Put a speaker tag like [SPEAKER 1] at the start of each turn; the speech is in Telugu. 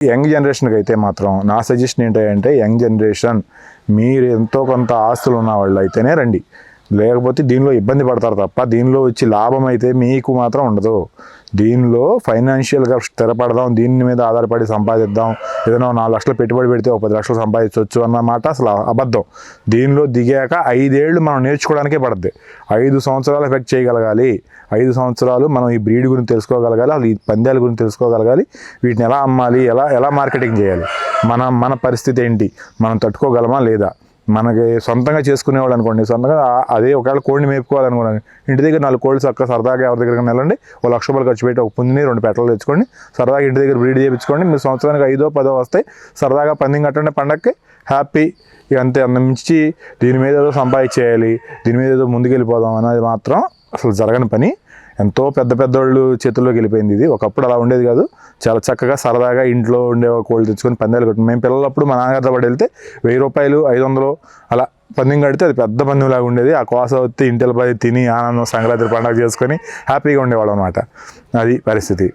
[SPEAKER 1] యంగ్ జనరేషన్కి అయితే మాత్రం నా సజెషన్ ఏంటంటే యంగ్ జనరేషన్ మీరు ఎంతో కొంత ఆస్తులు ఉన్న వాళ్ళు అయితేనే రండి. లేకపోతే దీనిలో ఇబ్బంది పడతారు తప్ప దీనిలో వచ్చి లాభం అయితే మీకు మాత్రం ఉండదు. దీనిలో ఫైనాన్షియల్గా స్థిరపడదాం దీని మీద ఆధారపడి సంపాదిద్దాం. ఏదైనా నాలుగు లక్షలు పెట్టుబడి పెడితే ఒక పది లక్షలు సంపాదించవచ్చు అన్నమాట అసలు అబద్ధం. దీనిలో దిగాక ఐదేళ్ళు మనం నేర్చుకోవడానికే పడద్ది. ఐదు సంవత్సరాలు ఎఫెక్ట్ చేయగలగాలి. ఐదు సంవత్సరాలు మనం ఈ బ్రీడ్ గురించి తెలుసుకోగలగాలి అసలు ఈ పందాల గురించి తెలుసుకోగలగాలి. వీటిని ఎలా అమ్మాలి ఎలా ఎలా మార్కెటింగ్ చేయాలి? మన మన పరిస్థితి ఏంటి? మనం తట్టుకోగలమా లేదా? మనకి సొంతంగా చేసుకునేవాళ్ళు అనుకోండి సొంతంగా అదే ఒకవేళ కోడిని మేపుకోవాలనుకోండి ఇంటి దగ్గర నాలుగు కోళ్ళు చక్క సరదాగా ఎవరి దగ్గర వెళ్ళండి ఒక లక్ష రూపాయలు ఖర్చు పెట్టి ఒక పుంజిని రెండు పెట్టలు తెచ్చుకోండి సరదాగా ఇంటి దగ్గర బ్రీడ్ చేయించుకోండి మీరు సంవత్సరానికి ఐదో పదో వస్తాయి సరదాగా పందెం కట్టండి పండక్కి హ్యాపీ ఇక అంతే అంత మించి దీని మీద ఏదో సంపాదించేయాలి దీని మీద ఏదో ముందుకెళ్ళిపోదాం అనేది మాత్రం అసలు జరగని పని. ఎంతో పెద్ద పెద్దోళ్ళు చేతుల్లోకి వెళ్ళిపోయింది ఇది. ఒకప్పుడు అలా ఉండేది కాదు. చాలా చక్కగా సరదాగా ఇంట్లో ఉండే కోళ్ళు తెచ్చుకొని పందాలు కట్టు మేము పిల్లలప్పుడు మా నాన్నగారితో పాటు వెళ్తే వెయ్యి రూపాయలు ఐదు వందలు అలా పందెం కడితే అది పెద్ద పందెం లాగా ఉండేది. ఆ కోస వచ్చి ఇంటిపై తిని ఆనందం సంక్రాంతి పండుగ చేసుకొని హ్యాపీగా ఉండేవాళ్ళం అనమాట అది పరిస్థితి.